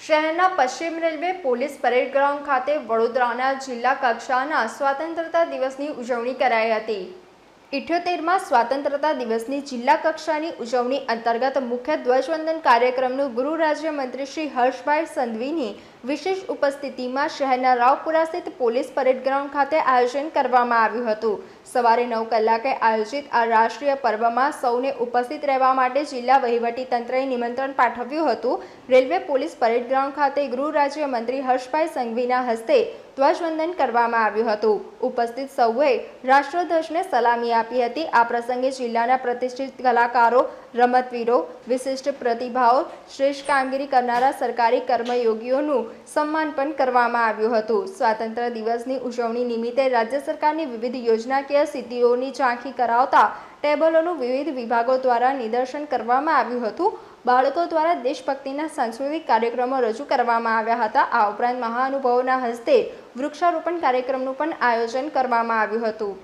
શહેરના પશ્ચિમ railway police parade ground ખાતે વડોદરાના જિલ્લા કક્ષાના સ્વાતંત્રતા દિવસની ઉજવણી કરાઈ હતી. ઇઠ્યોતેરમાં સ્વાતંત્રતા દિવસની જિલ્લા કક્ષાની ઉજવણી અંતર્ગત મુખ્ય ધ્વજવંદન કાર્યક્રમનું ગૃહ રાજ્યમંત્રી શ્રી હર્ષભાઈ સંધવીની વિશેષ ઉપસ્થિતિમાં શહેરના રાવપુરા સ્થિત પોલીસ પરેડ ગ્રાઉન્ડ ખાતે આયોજન કરવામાં આવ્યું હતું. સવારે નવ કલાકે આયોજિત આ રાષ્ટ્રીય પર્વમાં સૌને ઉપસ્થિત રહેવા માટે જિલ્લા વહીવટીતંત્રએ નિમંત્રણ પાઠવ્યું હતું. રેલવે પોલીસ પરેડ ગ્રાઉન્ડ ખાતે ગૃહ રાજ્યમંત્રી હર્ષભાઈ સંઘવીના હસ્તે ધ્વજવંદન કરવામાં આવ્યું હતું. ઉપસ્થિત સૌએ રાષ્ટ્રધ્વજને સલામી આપી હતી. આ પ્રસંગે જિલ્લાના પ્રતિષ્ઠિત કલાકારો રમતવીરો, વિશિષ્ટ પ્રતિભાઓ, શ્રેષ્ઠ કામગીરી કરનારા સરકારી કર્મયોગીઓનું સન્માન પણ કરવામાં આવ્યું હતું. સ્વાતંત્ર્ય દિવસની ઉજવણી નિમિત્તે રાજ્ય સરકારની વિવિધ યોજનાકીય સિદ્ધિઓની ઝાંખી કરાવતા ટેબલોનું વિવિધ વિભાગો દ્વારા નિદર્શન કરવામાં આવ્યું હતું. બાળકો દ્વારા દેશભક્તિના સાંસ્કૃતિક કાર્યક્રમો રજૂ કરવામાં આવ્યા હતા. આ ઉપરાંત મહાનુભાવોના હસ્તે વૃક્ષારોપણ કાર્યક્રમનું પણ આયોજન કરવામાં આવ્યું હતું.